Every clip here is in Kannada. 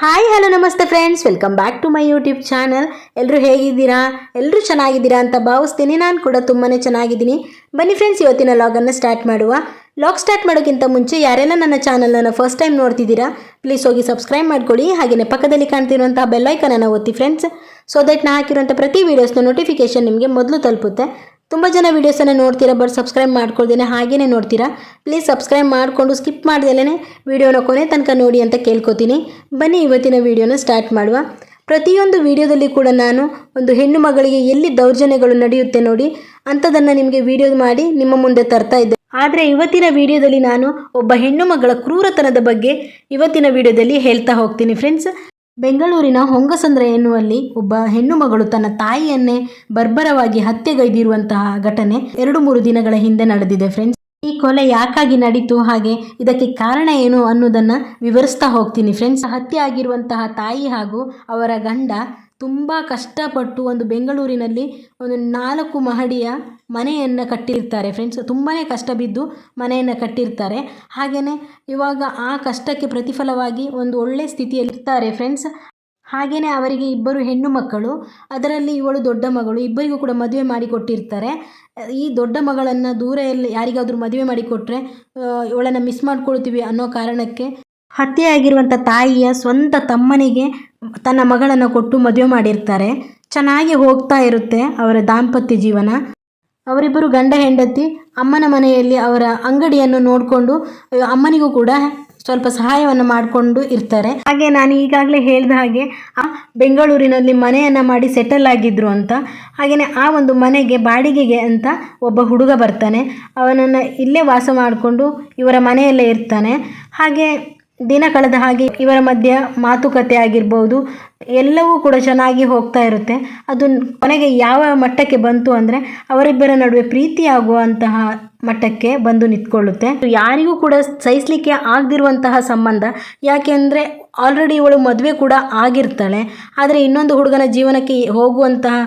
ಹಾಯ್ ಹಲೋ ನಮಸ್ತೆ friends welcome back to my YouTube channel ಎಲ್ಲರೂ ಹೇಗಿದ್ದೀರಾ? ಎಲ್ಲರೂ ಚೆನ್ನಾಗಿದ್ದೀರಾ ಅಂತ ಭಾವಿಸ್ತೀನಿ. ನಾನು ಕೂಡ ತುಂಬಾ ಚೆನ್ನಾಗಿದ್ದೀನಿ. ಬನ್ನಿ ಫ್ರೆಂಡ್ಸ್ ಇವತ್ತಿನ ಲಾಗನ್ನು ಸ್ಟಾರ್ಟ್ ಮಾಡುವ. ಲಾಗ್ ಸ್ಟಾರ್ಟ್ ಮಾಡೋಕ್ಕಿಂತ ಮುಂಚೆ ಯಾರೆಲ್ಲ ನನ್ನ ಚಾನಲನ್ನು ಫಸ್ಟ್ ಟೈಮ್ ನೋಡ್ತಿದ್ದೀರಾ ಪ್ಲೀಸ್ ಹೋಗಿ ಸಬ್ಸ್ಕ್ರೈಬ್ ಮಾಡ್ಕೊಳ್ಳಿ. ಹಾಗೆಯೇ ಪಕ್ಕದಲ್ಲಿ ಕಾಣ್ತಿರುವಂತಹ ಬೆಲ್ಲೈಕನನ್ನು ಒತ್ತಿ ಫ್ರೆಂಡ್ಸ್ ಸೊ ದಟ್ ನಾ ಹಾಕಿರುವಂಥ ಪ್ರತಿ ವೀಡಿಯೋಸ್ನ ನೋಟಿಫಿಕೇಶನ್ ನಿಮಗೆ ಮೊದಲು ತಲುಪುತ್ತೆ. ತುಂಬ ಜನ ವೀಡಿಯೋಸನ್ನು ನೋಡ್ತೀರಾ ಬಟ್ ಸಬ್ಸ್ಕ್ರೈಬ್ ಮಾಡ್ಕೊಳ್ದೇನೆ ಹಾಗೇನೆ ನೋಡ್ತೀರಾ? ಪ್ಲೀಸ್ ಸಬ್ಸ್ಕ್ರೈಬ್ ಮಾಡಿಕೊಂಡು ಸ್ಕಿಪ್ ಮಾಡ್ದಲೇ ವೀಡಿಯೋನ ಕೊನೆ ತನಕ ನೋಡಿ ಅಂತ ಕೇಳ್ಕೊತೀನಿ. ಬನ್ನಿ ಇವತ್ತಿನ ವಿಡಿಯೋನ ಸ್ಟಾರ್ಟ್ ಮಾಡುವ. ಪ್ರತಿಯೊಂದು ವಿಡಿಯೋದಲ್ಲಿ ಕೂಡ ನಾನು ಒಂದು ಹೆಣ್ಣು ಮಗಳಿಗೆ ಎಲ್ಲಿ ದೌರ್ಜನ್ಯಗಳು ನಡೆಯುತ್ತೆ ನೋಡಿ, ಅಂಥದನ್ನು ನಿಮಗೆ ವಿಡಿಯೋ ಮಾಡಿ ನಿಮ್ಮ ಮುಂದೆ ತರ್ತಾ ಇದ್ದೆ. ಆದರೆ ಇವತ್ತಿನ ವಿಡಿಯೋದಲ್ಲಿ ನಾನು ಒಬ್ಬ ಹೆಣ್ಣು ಮಗಳ ಕ್ರೂರತನದ ಬಗ್ಗೆ ಇವತ್ತಿನ ವಿಡಿಯೋದಲ್ಲಿ ಹೇಳ್ತಾ ಹೋಗ್ತೀನಿ ಫ್ರೆಂಡ್ಸ್ ಬೆಂಗಳೂರಿನ ಹೊಂಗಸಂದ್ರ ಎನ್ನುವಲ್ಲಿ ಒಬ್ಬ ಹೆಣ್ಣು ಮಗಳು ತನ್ನ ತಾಯಿಯನ್ನೇ ಬರ್ಬರವಾಗಿ ಹತ್ಯೆಗೈದಿರುವಂತಹ ಘಟನೆ ಎರಡು ಮೂರು ದಿನಗಳ ಹಿಂದೆ ನಡೆದಿದೆ ಫ್ರೆಂಡ್ಸ್ ಈ ಕೊಲೆ ಯಾಕಾಗಿ ನಡೀತು, ಹಾಗೆ ಇದಕ್ಕೆ ಕಾರಣ ಏನು ಅನ್ನೋದನ್ನ ವಿವರಿಸ್ತಾ ಹೋಗ್ತೀನಿ ಫ್ರೆಂಡ್ಸ್ ಹತ್ಯೆ ಆಗಿರುವಂತಹ ತಾಯಿ ಹಾಗೂ ಅವರ ಗಂಡ ತುಂಬ ಕಷ್ಟಪಟ್ಟು ಒಂದು ಬೆಂಗಳೂರಿನಲ್ಲಿ ಒಂದು ನಾಲ್ಕು ಮಹಡಿಯ ಮನೆಯನ್ನು ಕಟ್ಟಿರ್ತಾರೆ. ಫ್ರೆಂಡ್ಸ್ ತುಂಬಾ ಕಷ್ಟ ಬಿದ್ದು ಮನೆಯನ್ನು ಕಟ್ಟಿರ್ತಾರೆ. ಹಾಗೆಯೇ ಇವಾಗ ಆ ಕಷ್ಟಕ್ಕೆ ಪ್ರತಿಫಲವಾಗಿ ಒಂದು ಒಳ್ಳೆ ಸ್ಥಿತಿಯಲ್ಲಿ ಇರ್ತಾರೆ ಫ್ರೆಂಡ್ಸ್ ಹಾಗೆಯೇ ಅವರಿಗೆ ಇಬ್ಬರು ಹೆಣ್ಣು ಮಕ್ಕಳು, ಅದರಲ್ಲಿ ಇವಳು ದೊಡ್ಡ ಮಗಳು, ಇಬ್ಬರಿಗೂ ಕೂಡ ಮದುವೆ ಮಾಡಿಕೊಟ್ಟಿರ್ತಾರೆ ಈ ದೊಡ್ಡ ಮಗಳನ್ನು ದೂರ ಎಲ್ಲಿ ಯಾರಿಗಾದರೂ ಮದುವೆ ಮಾಡಿಕೊಟ್ರೆ ಇವಳನ್ನು ಮಿಸ್ ಮಾಡ್ಕೊಳ್ತೀವಿ ಅನ್ನೋ ಕಾರಣಕ್ಕೆ ಹತ್ಯೆಯಾಗಿರುವಂಥ ತಾಯಿಯ ಸ್ವಂತ ತಮ್ಮನಿಗೆ ತನ್ನ ಮಗಳನ್ನು ಕೊಟ್ಟು ಮದುವೆ ಮಾಡಿರ್ತಾರೆ. ಚೆನ್ನಾಗಿ ಹೋಗ್ತಾ ಇರುತ್ತೆ ಅವರ ದಾಂಪತ್ಯ ಜೀವನ. ಅವರಿಬ್ಬರು ಗಂಡ ಹೆಂಡತಿ, ಅಮ್ಮನ ಮನೆಯಲ್ಲಿ ಅವರ ಅಂಗಡಿಯನ್ನು ನೋಡಿಕೊಂಡು, ಅಮ್ಮನಿಗೂ ಕೂಡ ಸ್ವಲ್ಪ ಸಹಾಯವನ್ನು ಮಾಡಿಕೊಂಡು ಇರ್ತಾರೆ. ಹಾಗೆ ನಾನು ಈಗಾಗಲೇ ಹೇಳಿದ ಹಾಗೆ, ಆ ಬೆಂಗಳೂರಿನಲ್ಲಿ ಮನೆಯನ್ನು ಮಾಡಿ ಸೆಟಲ್ ಆಗಿದ್ರು ಅಂತ ಹಾಗೆಯೇ ಆ ಒಂದು ಮನೆಗೆ ಬಾಡಿಗೆಗೆ ಅಂತ ಒಬ್ಬ ಹುಡುಗ ಬರ್ತಾನೆ. ಅವನನ್ನು ಇಲ್ಲೇ ವಾಸ ಮಾಡಿಕೊಂಡು ಇವರ ಮನೆಯಲ್ಲೇ ಇರ್ತಾನೆ. ಹಾಗೆ ದಿನ ಕಳೆದ ಹಾಗೆ ಇವರ ಮಧ್ಯೆ ಮಾತುಕತೆ ಆಗಿರ್ಬೋದು, ಎಲ್ಲವೂ ಕೂಡ ಚೆನ್ನಾಗಿ ಹೋಗ್ತಾ ಇರುತ್ತೆ. ಅದು ಕೊನೆಗೆ ಯಾವ ಮಟ್ಟಕ್ಕೆ ಬಂತು ಅಂದರೆ ಅವರಿಬ್ಬರ ನಡುವೆ ಪ್ರೀತಿ ಆಗುವಂತಹ ಮಟ್ಟಕ್ಕೆ ಬಂದು ನಿಂತ್ಕೊಳ್ಳುತ್ತೆ. ಯಾರಿಗೂ ಕೂಡ ಸಹಿಸಲಿಕ್ಕೆ ಆಗದಿರುವಂತಹ ಸಂಬಂಧ. ಯಾಕೆಂದರೆ ಆಲ್ರೆಡಿ ಇವಳು ಮದುವೆ ಕೂಡ ಆಗಿರ್ತಾಳೆ, ಆದರೆ ಇನ್ನೊಂದು ಹುಡುಗನ ಜೀವನಕ್ಕೆ ಹೋಗುವಂತಹ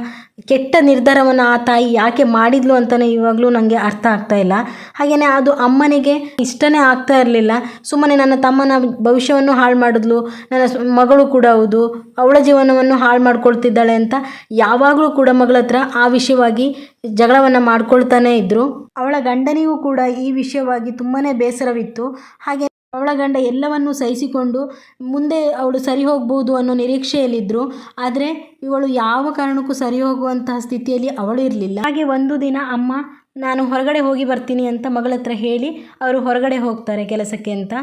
ಕೆಟ್ಟ ನಿರ್ಧಾರವನ್ನು ಆ ತಾಯಿ ಯಾಕೆ ಮಾಡಿದ್ಲು ಅಂತಲೇ ಇವಾಗಲೂ ನನಗೆ ಅರ್ಥ ಆಗ್ತಾ ಇಲ್ಲ. ಹಾಗೆಯೇ ಅದು ಅಮ್ಮನಿಗೆ ಇಷ್ಟನೇ ಆಗ್ತಾ ಇರಲಿಲ್ಲ. ಸುಮ್ಮನೆ ನನ್ನ ತಮ್ಮನ ಭವಿಷ್ಯವನ್ನು ಹಾಳು ಮಾಡಿದ್ಲು, ನನ್ನ ಮಗಳು ಕೂಡ ಹೌದು, ಅವಳ ಜೀವನವನ್ನು ಹಾಳು ಮಾಡ್ಕೊಳ್ತಿದ್ದಾಳೆ ಅಂತ ಯಾವಾಗಲೂ ಕೂಡ ಮಗಳ ಹತ್ರ ಆ ವಿಷಯವಾಗಿ ಜಗಳವನ್ನು ಮಾಡ್ಕೊಳ್ತಾನೆ ಇದ್ದರು ಅವಳ ಗಂಡನಿಗೂ ಕೂಡ ಈ ವಿಷಯವಾಗಿ ತುಂಬಾ ಬೇಸರವಿತ್ತು. ಹಾಗೆ ಅವಳ ಗಂಡ ಎಲ್ಲವನ್ನೂ ಸಹಿಸಿಕೊಂಡು ಮುಂದೆ ಅವಳು ಸರಿ ಹೋಗ್ಬೋದು ಅನ್ನೋ ನಿರೀಕ್ಷೆಯಲ್ಲಿದ್ದರು ಆದರೆ ಇವಳು ಯಾವ ಕಾರಣಕ್ಕೂ ಸರಿ ಹೋಗುವಂತಹ ಸ್ಥಿತಿಯಲ್ಲಿ ಅವಳು ಇರಲಿಲ್ಲ. ಹಾಗೆ ಒಂದು ದಿನ, ಅಮ್ಮ, ನಾನು ಹೊರಗಡೆ ಹೋಗಿ ಬರ್ತೀನಿ ಅಂತ ಮಗಳ ಹತ್ರ ಹೇಳಿ ಅವರು ಹೊರಗಡೆ ಹೋಗ್ತಾರೆ ಕೆಲಸಕ್ಕೆ ಅಂತ.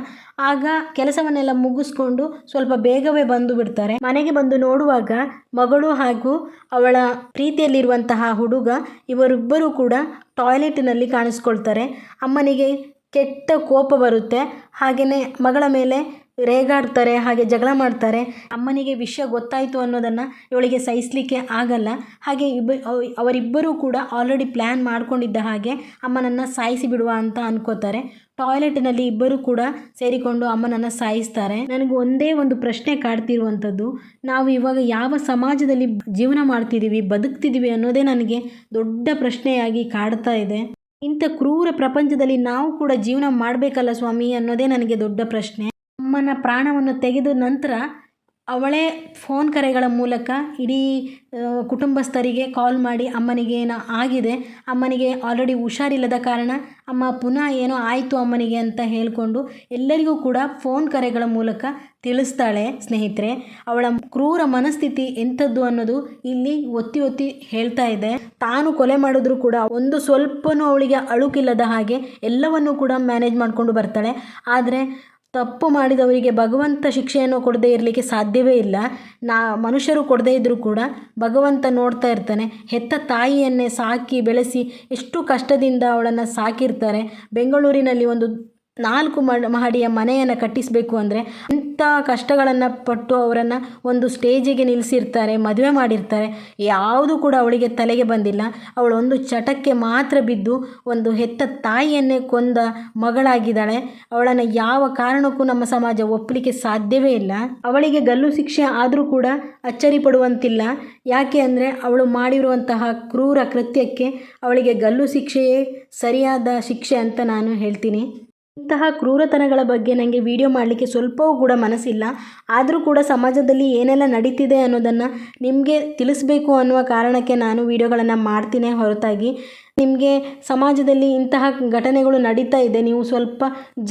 ಆಗ ಕೆಲಸವನ್ನೆಲ್ಲ ಮುಗಿಸ್ಕೊಂಡು ಸ್ವಲ್ಪ ಬೇಗವೇ ಬಂದು ಬಿಡ್ತಾರೆ. ಮನೆಗೆ ಬಂದು ನೋಡುವಾಗ ಮಗಳು ಹಾಗೂ ಅವಳ ಪ್ರೀತಿಯಲ್ಲಿರುವಂತಹ ಹುಡುಗ ಇವರಿಬ್ಬರೂ ಕೂಡ ಟಾಯ್ಲೆಟ್ನಲ್ಲಿ ಕಾಣಿಸ್ಕೊಳ್ತಾರೆ. ಅಮ್ಮನಿಗೆ ಕೆಟ್ಟ ಕೋಪ ಬರುತ್ತೆ. ಹಾಗೆಯೇ ಮಗಳ ಮೇಲೆ ರೇಗಾಡ್ತಾರೆ, ಹಾಗೆ ಜಗಳ ಮಾಡ್ತಾರೆ. ಅಮ್ಮನಿಗೆ ವಿಷಯ ಗೊತ್ತಾಯಿತು ಅನ್ನೋದನ್ನು ಇವಳಿಗೆ ಸಹಿಸಲಿಕ್ಕೆ ಆಗಲ್ಲ. ಹಾಗೆ ಇಬ್ಬ ಅವರಿಬ್ಬರೂ ಕೂಡ ಆಲ್ರೆಡಿ ಪ್ಲ್ಯಾನ್ ಮಾಡ್ಕೊಂಡಿದ್ದ ಹಾಗೆ ಅಮ್ಮನನ್ನು ಸಾಯಿಸಿ ಬಿಡುವ ಅಂತ ಅನ್ಕೋತಾರೆ. ಟಾಯ್ಲೆಟ್ನಲ್ಲಿ ಇಬ್ಬರು ಕೂಡ ಸೇರಿಕೊಂಡು ಅಮ್ಮನನ್ನು ಸಾಯಿಸ್ತಾರೆ. ನನಗೆ ಒಂದೇ ಒಂದು ಪ್ರಶ್ನೆ ಕಾಡ್ತಿರುವಂಥದ್ದು, ನಾವು ಇವಾಗ ಯಾವ ಸಮಾಜದಲ್ಲಿ ಜೀವನ ಮಾಡ್ತಿದ್ದೀವಿ ಬದುಕ್ತಿದ್ದೀವಿ ಅನ್ನೋದೇ ನನಗೆ ದೊಡ್ಡ ಪ್ರಶ್ನೆಯಾಗಿ ಕಾಡ್ತಾ ಇದೆ. ಇಂಥ ಕ್ರೂರ ಪ್ರಪಂಚದಲ್ಲಿ ನಾವು ಕೂಡ ಜೀವನ ಮಾಡಬೇಕಲ್ಲ ಸ್ವಾಮಿ ಅನ್ನೋದೇ ನನಗೆ ದೊಡ್ಡ ಪ್ರಶ್ನೆ. ಅಮ್ಮನ ಪ್ರಾಣವನ್ನು ತೆಗೆದ ನಂತರ ಅವಳೇ ಫೋನ್ ಕರೆಗಳ ಮೂಲಕ ಇಡೀ ಕುಟುಂಬಸ್ಥರಿಗೆ ಕಾಲ್ ಮಾಡಿ ಅಮ್ಮನಿಗೆ ಏನೋ ಆಗಿದೆ. ಅಮ್ಮನಿಗೆ ಆಲ್ರೆಡಿ ಹುಷಾರಿಲ್ಲದ ಕಾರಣ ಅಮ್ಮ ಪುನಃ ಏನೋ ಆಯಿತು ಅಮ್ಮನಿಗೆ ಅಂತ ಹೇಳಿಕೊಂಡು ಎಲ್ಲರಿಗೂ ಕೂಡ ಫೋನ್ ಕರೆಗಳ ಮೂಲಕ ತಿಳಿಸ್ತಾಳೆ ಸ್ನೇಹಿತರೆ. ಅವಳ ಕ್ರೂರ ಮನಸ್ಥಿತಿ ಎಂಥದ್ದು ಅನ್ನೋದು ಇಲ್ಲಿ ಒತ್ತಿ ಒತ್ತಿ ಹೇಳ್ತಾ ಇದೆ. ತಾನು ಕೊಲೆ ಮಾಡಿದ್ರು ಕೂಡ ಒಂದು ಸ್ವಲ್ಪನೂ ಅವಳಿಗೆ ಅಳುಕಿಲ್ಲದ ಹಾಗೆ ಎಲ್ಲವನ್ನೂ ಕೂಡ ಮ್ಯಾನೇಜ್ ಮಾಡಿಕೊಂಡು ಬರ್ತಾಳೆ. ಆದರೆ ತಪ್ಪು ಮಾಡಿದವರಿಗೆ ಭಗವಂತ ಶಿಕ್ಷೆಯನ್ನು ಕೊಡದೇ ಇರಲಿಕ್ಕೆ ಸಾಧ್ಯವೇ ಇಲ್ಲ. ನಾ, ಮನುಷ್ಯರು ಕೊಡದೇ ಇದ್ದರೂ ಕೂಡ ಭಗವಂತ ನೋಡ್ತಾ ಇರ್ತಾನೆ. ಹೆತ್ತ ತಾಯಿಯನ್ನೇ ಸಾಕಿ ಬೆಳೆಸಿ ಎಷ್ಟು ಕಷ್ಟದಿಂದ ಅವಳನ್ನು ಸಾಕಿರ್ತಾರೆ. ಬೆಂಗಳೂರಿನಲ್ಲಿ ಒಂದು ನಾಲ್ಕು ಮಹಡಿಯ ಮನೆಯನ್ನು ಕಟ್ಟಿಸಬೇಕು ಅಂದರೆ ಅಂಥ ಕಷ್ಟಗಳನ್ನು ಪಟ್ಟು ಅವರನ್ನು ಒಂದು ಸ್ಟೇಜಿಗೆ ನಿಲ್ಲಿಸಿರ್ತಾರೆ ಮದುವೆ ಮಾಡಿರ್ತಾರೆ. ಯಾವುದು ಕೂಡ ಅವಳಿಗೆ ತಲೆಗೆ ಬಂದಿಲ್ಲ. ಅವಳು ಒಂದು ಚಟಕ್ಕೆ ಮಾತ್ರ ಬಿದ್ದು ಒಂದು ಹೆತ್ತ ತಾಯಿಯನ್ನೇ ಕೊಂದ ಮಗಳಾಗಿದ್ದಾಳೆ. ಅವಳನ್ನು ಯಾವ ಕಾರಣಕ್ಕೂ ನಮ್ಮ ಸಮಾಜ ಒಪ್ಪಲಿಕ್ಕೆ ಸಾಧ್ಯವೇ ಇಲ್ಲ. ಅವಳಿಗೆ ಗಲ್ಲು ಶಿಕ್ಷೆ ಆದರೂ ಕೂಡ ಅಚ್ಚರಿ ಪಡುವಂತಿಲ್ಲ ಯಾಕೆ ಅಂದರೆ ಅವಳು ಮಾಡಿರುವಂತಹ ಕ್ರೂರ ಕೃತ್ಯಕ್ಕೆ ಅವಳಿಗೆ ಗಲ್ಲು ಶಿಕ್ಷೆಯೇ ಸರಿಯಾದ ಶಿಕ್ಷೆ ಅಂತ ನಾನು ಹೇಳ್ತೀನಿ. ಇಂತಹ ಕ್ರೂರತನಗಳ ಬಗ್ಗೆ ನನಗೆ ವಿಡಿಯೋ ಮಾಡಲಿಕ್ಕೆ ಸ್ವಲ್ಪವೂ ಕೂಡ ಮನಸ್ಸಿಲ್ಲ. ಆದರೂ ಕೂಡ ಸಮಾಜದಲ್ಲಿ ಏನೆಲ್ಲ ನಡೀತಿದೆ ಅನ್ನೋದನ್ನು ನಿಮಗೆ ತಿಳಿಸ್ಬೇಕು ಅನ್ನುವ ಕಾರಣಕ್ಕೆ ನಾನು ವಿಡಿಯೋಗಳನ್ನು ಮಾಡ್ತೀನಿ ಹೊರತಾಗಿ. ನಿಮಗೆ ಸಮಾಜದಲ್ಲಿ ಇಂತಹ ಘಟನೆಗಳು ನಡೀತಾ ಇದೆ, ನೀವು ಸ್ವಲ್ಪ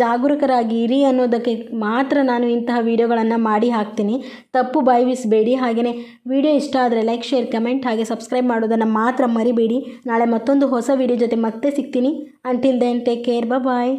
ಜಾಗರೂಕರಾಗಿ ಇರಿ ಅನ್ನೋದಕ್ಕೆ ಮಾತ್ರ ನಾನು ಇಂತಹ ವಿಡಿಯೋಗಳನ್ನು ಮಾಡಿ ಹಾಕ್ತೀನಿ. ತಪ್ಪು ಬಾಯ್ವಿಸಬೇಡಿ ಹಾಗೆಯೇ ವಿಡಿಯೋ ಇಷ್ಟ ಆದರೆ ಲೈಕ್ ಶೇರ್ ಕಮೆಂಟ್ ಹಾಗೆ ಸಬ್ಸ್ಕ್ರೈಬ್ ಮಾಡೋದನ್ನು ಮಾತ್ರ ಮರಿಬೇಡಿ. ನಾಳೆ ಮತ್ತೊಂದು ಹೊಸ ವಿಡಿಯೋ ಜೊತೆ ಮತ್ತೆ ಸಿಗ್ತೀನಿ. Until then take care bye